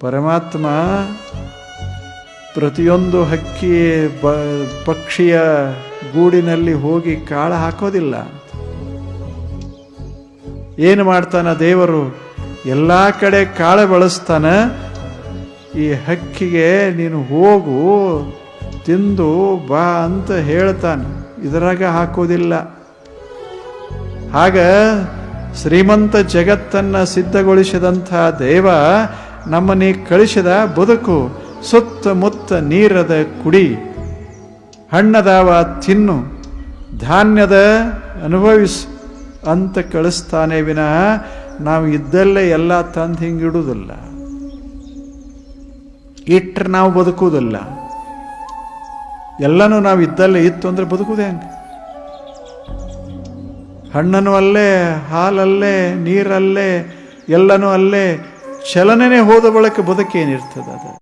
ಪರಮಾತ್ಮ ಪ್ರತಿಯೊಂದು ಹಕ್ಕಿ ಬ ಪಕ್ಷಿಯ ಗೂಡಿನಲ್ಲಿ ಹೋಗಿ ಕಾಳ ಹಾಕೋದಿಲ್ಲ. ಏನು ಮಾಡ್ತಾನ ದೇವರು? ಎಲ್ಲ ಕಡೆ ಕಾಳ ಬಳಸ್ತಾನ. ಈ ಹಕ್ಕಿಗೆ ನೀನು ಹೋಗು, ತಿಂದು ಬಾ ಅಂತ ಹೇಳ್ತಾನೆ. ಇದರಾಗ ಹಾಕೋದಿಲ್ಲ. ಹಾಗ ಶ್ರೀಮಂತ ಜಗತ್ತನ್ನು ಸಿದ್ಧಗೊಳಿಸಿದಂಥ ದೇವ ನಮ್ಮನ್ನೇ ಕಳಿಸಿದ ಬದುಕು ಸುತ್ತಮುತ್ತ ನೀರದ ಕುಡಿ. ಹಣ್ಣದಾವ ತಿನ್ನು, ಧಾನ್ಯದ ಅನುಭವಿಸು ಅಂತ ಕಳಿಸ್ತಾನೆ ವಿನಃ ನಾವು ಇದ್ದಲ್ಲೇ ಎಲ್ಲ ತಂದು ಹಿಂಗಿಡುವುದಿಲ್ಲ ಇಟ್ಟರೆ ನಾವು ಬದುಕುವುದಿಲ್ಲ. ಎಲ್ಲನೂ ನಾವು ಇದ್ದಲ್ಲೇ ಇತ್ತು ಅಂದ್ರೆ ಬದುಕುವುದೇ ಹಂಗೆ? ಹಣ್ಣನು ಅಲ್ಲೇ, ಹಾಲಲ್ಲೇ, ನೀರಲ್ಲೇ, ಎಲ್ಲನೂ ಅಲ್ಲೇ ಚಲನೆನೇ ಹೋದ ಬಳಿಕ ಬದುಕೇನಿರ್ತದೆ ಅದು.